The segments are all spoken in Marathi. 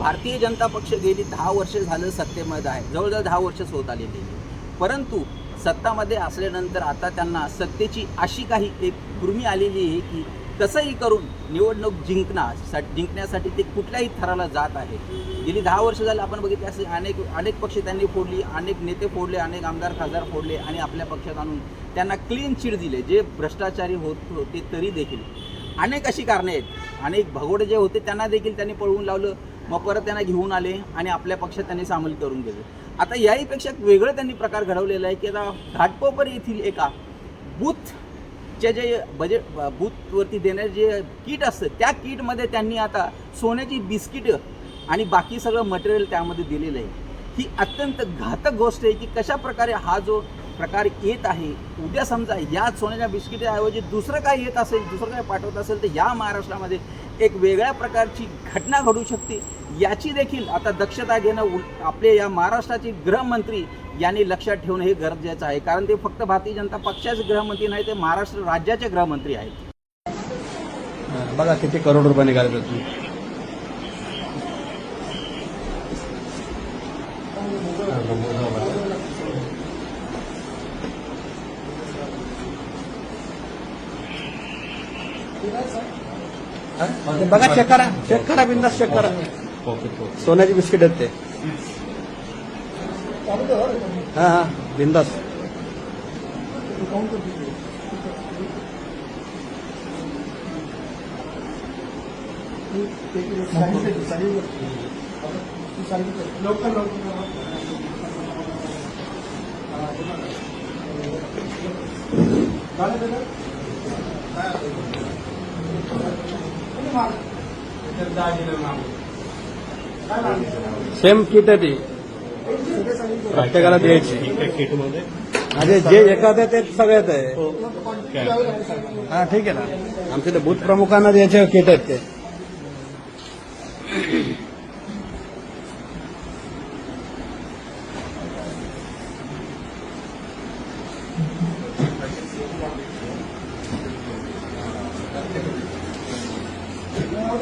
भारतीय जनता पक्ष गेली दहा वर्ष झालं सत्तेमध्ये आहे. जवळजवळ दहा वर्षच होत आलेली आहे. परंतु सत्तामध्ये असल्यानंतर आता त्यांना सत्तेची अशी काही एक कुर्मी आलेली आहे की कसंही करून निवडणूक जिंकण्यासाठी सा- जिंकण्यासाठी ते कुठल्याही थराला जात आहे. गेली दहा वर्ष झालं आपण बघितले असे अनेक अनेक पक्ष त्यांनी फोडली अनेक नेते फोडले अनेक आमदार खासदार फोडले आणि आपल्या पक्षात आणून त्यांना क्लीन चिट दिले. जे भ्रष्टाचारी होत होते तरी देखील. अनेक अशी कारणे आहेत. अनेक भगोडे जे होते त्यांना देखील त्यांनी पळवून लावलं. मग परत त्यांना घेऊन आले आणि आपल्या पक्षात त्यांनी सामील करून गेले आता याहीपेक्षा एक वेगळं त्यांनी प्रकार घडवलेला आहे की आता घाटकोपर येथील एका बूथच्या जे बजेट बूथवरती देणारे जे किट असतं त्या किटमध्ये त्यांनी आता सोन्याची बिस्किटं आणि बाकी सगळं मटेरियल त्यामध्ये दिलेलं आहे. ही अत्यंत घातक गोष्ट आहे की कशा प्रकारे हा जो प्रकार येत आहे. उद्या समजा या सोन्याच्या बिस्किटाऐवजी दुसरं काय येत असेल दुसरं काय पाठवत असेल तर या महाराष्ट्रामध्ये एक वेगळ्या प्रकारची घटना घडू शकते. याची देखील आता दक्षता घेणं आपले या महाराष्ट्राचे गृहमंत्री यांनी लक्षात ठेवणं हे गरजेचं आहे. कारण ते फक्त भारतीय जनता पक्षाचे गृहमंत्री नाही ते महाराष्ट्र राज्याचे गृहमंत्री आहेत. बघा किती करोड रुपये निघाले त्यातून बघा चेक करा चेक करा बिंदास चेक करा सोन्याची बिस्किट आहेत ते हा हा बिंदास सेम किट आहे ती. प्रत्येकाला द्यायची. म्हणजे जे एकात आहे ते सगळ्यात आहे. हा. ठीक आहे ना. आमच्या ते बूथ प्रमुखांना द्यायचे किट आहेत ते.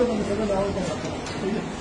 我这么觉得老有感觉？